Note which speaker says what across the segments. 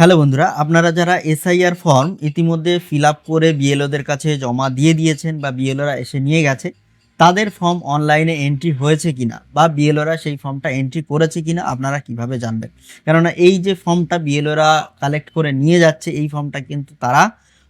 Speaker 1: Hello বন্ধুরা, আপনারা যারা এসআইআর ফর্ম ইতিমধ্যে ফিল আপ করে বিএলওদের কাছে জমা দিয়ে দিয়েছেন বা বিএলওরা এসে নিয়ে গেছে, তাদের ফর্ম অনলাইনে এন্ট্রি হয়েছে কিনা বা বিএলওরা সেই ফর্মটা এন্ট্রি করেছে কিনা আপনারা কীভাবে জানবেন? কেননা এই যে ফর্মটা বিএলওরা কালেক্ট করে নিয়ে যাচ্ছে, এই ফর্মটা কিন্তু তারা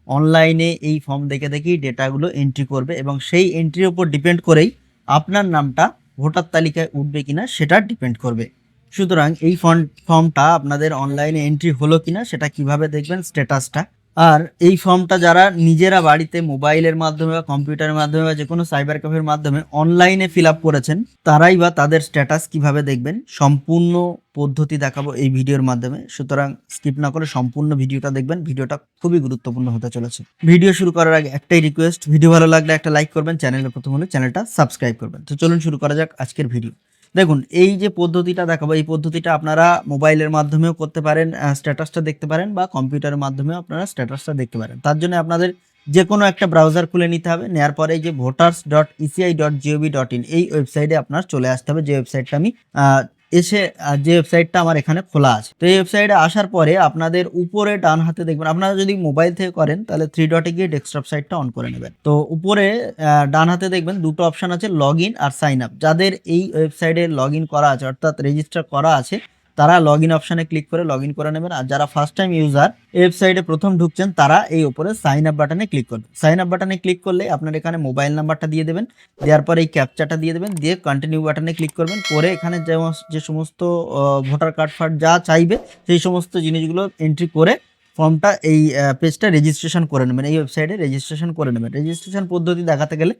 Speaker 1: অনলাইনে এই ফর্ম দেখে দেখেই ডেটাগুলো এন্ট্রি করবে এবং সেই এন্ট্রির উপর ডিপেন্ড করেই আপনার নামটা ভোটার তালিকায় উঠবে কিনা সেটা ডিপেন্ড করবে। সুতরাং এই ফর্ম ফর্মটা আপনাদের অনলাইনে এন্ট্রি হলো কিনা সেটা কীভাবে দেখবেন স্ট্যাটাসটা আর এই ফর্মটা যারা নিজেরা বাড়িতে মোবাইলের মাধ্যমে বা কম্পিউটারের মাধ্যমে বা যে কোনো সাইবার ক্যাফের মাধ্যমে অনলাইনে ফিল আপ করেছেন, তারাই বা তাদের স্ট্যাটাস কীভাবে দেখবেন, সম্পূর্ণ পদ্ধতি দেখাবো এই ভিডিওর মাধ্যমে। সুতরাং স্কিপ না করে সম্পূর্ণ ভিডিওটা দেখবেন, ভিডিওটা খুবই গুরুত্বপূর্ণ হতে চলেছে। ভিডিও শুরু করার আগে একটাই রিকোয়েস্ট ভিডিও ভালো লাগলে একটা লাইক করবেন চ্যানেলের প্রথম হলে চ্যানেলটা সাবস্ক্রাইব করবেন। তো চলুন শুরু করা যাক আজকের ভিডিও দেখুন, এই যে পদ্ধতিটা দেখাবো, এই পদ্ধতিটা আপনারা মোবাইলের মাধ্যমেও করতে পারেন স্ট্যাটাসটা দেখতে পারেন বা কম্পিউটারের মাধ্যমেও আপনারা স্ট্যাটাসটা দেখতে পারেন। তার জন্য আপনাদের যে কোনো একটা ব্রাউজার খুলে নিতে হবে নেওয়ার পরে যে voters dot ECI dot GOV dot in এই ওয়েবসাইটে আপনার চলে আসতে হবে, যে ওয়েবসাইটটা আমি এসে যে ওয়েবসাইটটা আমার এখানে খোলা আছে। তো এই ওয়েবসাইটে আসার পরে আপনাদের উপরে ডান হাতে দেখবেন, আপনারা যদি মোবাইল থেকে করেন, তাহলে থ্রি ডটে গিয়ে ডেস্কটপ সাইটটা অন করে নেবেন। তো উপরে ডান হাতে দেখবেন, দুটো অপশান আছে লগ আর সাইন আপ যাদের এই ওয়েবসাইটে লগ করা আছে, অর্থাৎ রেজিস্টার করা আছে তারা লগ ইন অপশানে ক্লিক করে লগ ইন করে নেবেন। আর যারা ফার্স্ট টাইম ইউজার ওয়েবসাইটে প্রথম ঢুকছেন, তারা এই উপরে সাইন আপ বাটনে ক্লিক করবেন সাইন আপ বাটনে ক্লিক করলে আপনার এখানে মোবাইল নাম্বারটা দিয়ে দেবেন। দেওয়ার পরে এই ক্যাপচাটা দিয়ে দেবেন। দিয়ে কন্টিনিউ বাটনে ক্লিক করবেন। করে এখানে যে সমস্ত ভোটার কার্ড ফার্ড যা চাইবে, সেই সমস্ত জিনিসগুলো এন্ট্রি করে ফর্মটা এই পেজটা রেজিস্ট্রেশন করে নেবেন। এই ওয়েবসাইটে রেজিস্ট্রেশন করে নেবেন। রেজিস্ট্রেশন পদ্ধতি দেখাতে গেলে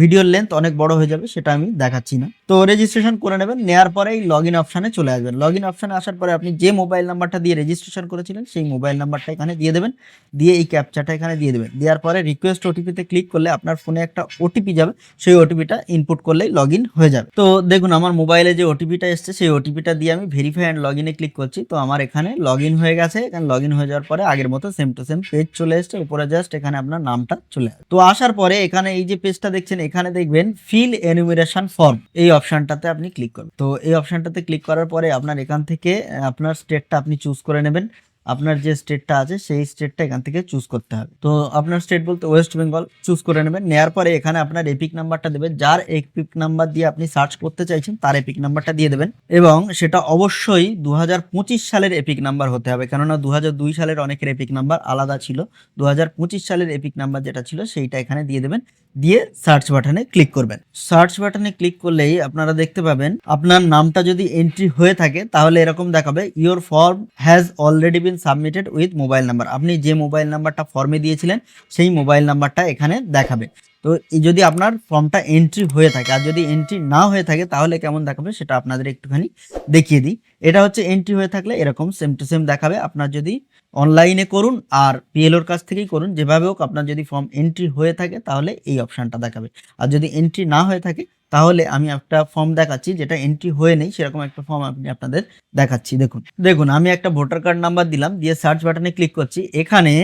Speaker 1: ভিডিওর লেন্থ অনেক বড় হয়ে যাবে, সেটা আমি দেখাচ্ছি না। তো রেজিস্ট্রেশন করে নেবেন নেওয়ার পরে এই লগ ইন অপশানে চলে আসবেন। লগ ইন অপশানে আসার পরে আপনি যে মোবাইল নাম্বারটা দিয়ে রেজিস্ট্রেশন করেছিলেন, সেই মোবাইল নাম্বারটা এখানে দিয়ে দেবেন। দিয়ে এই ক্যাপচাটা এখানে দিয়ে দেবেন। দেওয়ার পরে রিকোয়েস্ট ওটিপিতে ক্লিক করলে আপনার ফোনে একটা ওটিপি যাবে, সেই ওটিপিটা ইনপুট করলেই লগ ইন হয়ে যাবে। তো দেখুন, আমার মোবাইলে যে ওটিপিটা এসছে, সেই ওটিপিটা দিয়ে আমি ভেরিফাই অ্যান্ড লগ ইনে ক্লিক করছি। তো আমার এখানে লগ ইন হয়ে গেছে। এখানে লগ ইন হয়ে যাওয়ার পরে আগের মতো সেম টু সেম পেজ চলে এসছে। উপরে জাস্ট এখানে আপনার নামটা চলে তো আসার পরে এখানে এই যে পেজটা দেখছেন, এখানে দেখবেন ফিল এনুমিরেশন ফর্ম এই অপশনটাতে আপনি ক্লিক করবেন। তো এই অপশনটাতে ক্লিক করার পরে আপনার এখান থেকে আপনার স্টেটটা আপনি চুজ করে নেবেন। আপনার যে স্টেটটা আছে, সেই স্টেটটা এখান থেকে চুজ করতে হবে। তো আপনার স্টেট বলতে ওয়েস্ট বেঙ্গল চুজ করে নেবেন। নেওয়ার পরে এখানে আপনার এপিক নাম্বারটা দেবেন। যার এপিক নাম্বার দিয়ে আপনি সার্চ করতে চাইছেন, তার এপিক নাম্বারটা দিয়ে দেবেন। এবং সেটা অবশ্যই দু হাজার পঁচিশ সালের এপিক নাম্বার হতে হবে। কেননা দু হাজার দুই সালের অনেকের এপিক নাম্বার আলাদা ছিল। দু হাজার পঁচিশ সালের এপিক নাম্বার যেটা ছিল, সেইটা এখানে দিয়ে দেবেন। দিয়ে সার্চ বাটনে ক্লিক করবেন। সার্চ বাটনে ক্লিক করলেই আপনারা দেখতে পাবেন, আপনার নামটা যদি এন্ট্রি হয়ে থাকে, তাহলে এরকম দেখাবে your form has already been submitted with mobile number আপনি যে মোবাইল নাম্বারটা ফর্মে দিয়েছিলেন, সেই মোবাইল নাম্বারটা এখানে দেখাবে। তো যদি আপনার ফর্মটা এন্ট্রি হয়ে থাকে, আর যদি এন্ট্রি না হয়ে থাকে, তাহলে কেমন দেখাবে সেটা আপনাদের একটুখানি দেখিয়ে দিই। এটা হচ্ছে এন্ট্রি হয়ে থাকলে এরকম সেম টু সেম দেখাবে। আপনার যদি অনলাইনে করুন আর পিএলওর কাছ থেকেই করুন, যেভাবে হোক আপনার যদি ফর্ম এন্ট্রি হয়ে থাকে তাহলে এই অপশানটা দেখাবে। আর যদি এন্ট্রি না হয়ে থাকে তাহলে আমি একটা ফর্ম দেখাচ্ছি যেটা এন্ট্রি হয়ে নেই, সেরকম একটা ফর্ম আপনি আপনাদের দেখাচ্ছি। দেখুন দেখুন, আমি একটা ভোটার কার্ড নাম্বার দিলাম, দিয়ে সার্চ বাটনে ক্লিক করছি। এখানে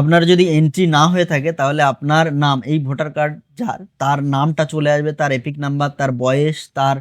Speaker 1: আপনার যদি এন্ট্রি না হয়ে থাকে তাহলে আপনার নাম, এই ভোটার কার্ড যার, তার নামটা চলে আসবে, তার এপিক নাম্বার তার বয়স, তার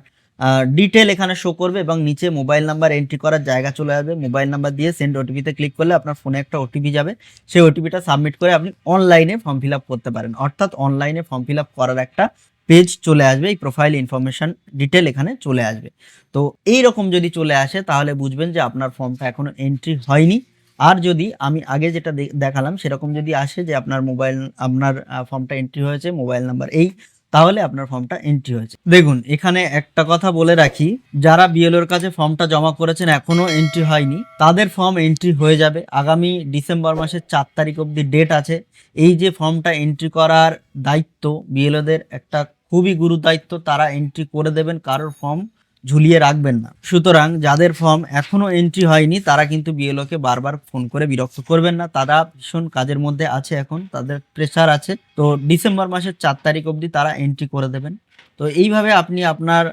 Speaker 1: ডিটেল এখানে শো করবে এবং নিচে মোবাইল নাম্বার এন্ট্রি করার জায়গা চলে আসবে। মোবাইল নাম্বার দিয়ে সেন্ড ওটিপিতে ক্লিক করলে আপনার ফোনে একটা ওটিপি যাবে। সেই ওটিপিটা সাবমিট করে আপনি অনলাইনে ফর্ম ফিল আপ করতে পারেন। অর্থাৎ অনলাইনে ফর্ম ফিল আপ করার একটা পেজ চলে আসবে, এই প্রোফাইল ইনফরমেশন ডিটেল এখানে চলে আসবে। তো এই রকম যদি চলে আসে, তাহলে বুঝবেন যে আপনার ফর্মটা এখনও এন্ট্রি হয়নি। আর যদি আমি আগে যেটা দেখালাম, সেরকম যদি আসে যে আপনার মোবাইল আপনার ফর্মটা এন্ট্রি হয়েছে মোবাইল নাম্বার এই তাহলে আপনার ফর্মটা এন্ট্রি হয়েছে। দেখুন, এখানে একটা কথা বলে রাখি, যারা বিএলওর কাছে ফর্মটা জমা করেছেন এখনও এন্ট্রি হয়নি, তাদের ফর্ম এন্ট্রি হয়ে যাবে। আগামী ডিসেম্বর মাসের চার তারিখ অবধি ডেট আছে। এই যে ফর্মটা এন্ট্রি করার দায়িত্ব বিএলওদের একটা খুবই গুরু দায়িত্ব, তারা এন্ট্রি করে দেবেন কারোর ফর্ম ঝুলিয়ে রাখবেন না। সুতরাং যাদের ফর্ম এখনও এন্ট্রি হয়নি, তারা কিন্তু বিএলওকে বারবার ফোন করে বিরক্ত করবেন না। তারা ভীষণ কাজের মধ্যে আছে এখন, তাদের প্রেশার আছে। তো ডিসেম্বর মাসের চার তারিখ অবধি তারা এন্ট্রি করে দেবেন। তো এইভাবে আপনি আপনার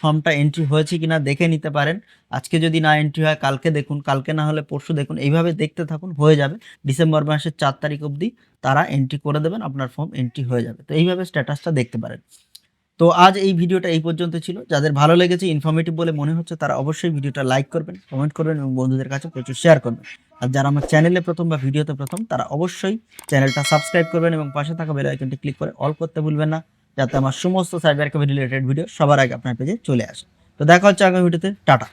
Speaker 1: ফর্মটা এন্ট্রি হয়েছে কিনা দেখে নিতে পারেন। আজকে যদি না এন্ট্রি হয়, কালকে দেখুন, কালকে না হলে পরশু দেখুন। এইভাবে দেখতে থাকুন, হয়ে যাবে। ডিসেম্বর মাসের চার তারিখ অবধি তারা এন্ট্রি করে দেবেন, আপনার ফর্ম এন্ট্রি হয়ে যাবে। তো এইভাবে স্ট্যাটাসটা দেখতে পারেন। তো আজ এই ভিডিওটা এই পর্যন্ত ছিল। যাদের ভালো লেগেছে ইনফর্মেটিভ বলে মনে হচ্ছে, তারা অবশ্যই ভিডিওটা লাইক করবেন কমেন্ট করবেন এবং বন্ধুদের কাছে প্রচুর শেয়ার করবেন। আর যারা আমার চ্যানেলে প্রথম বা ভিডিওতে প্রথম, তারা অবশ্যই চ্যানেলটা সাবস্ক্রাইব করবেন এবং পাশে থাকা বেল আইকনটি ক্লিক করে অল করতে ভুলবেন না, যাতে আমার সমস্ত সাইবার ক্যাফে রিলেটেড ভিডিও সবার আগে আপনার পেজে চলে আসে। তো দেখা হচ্ছে আগামী ভিডিওতে টাটা।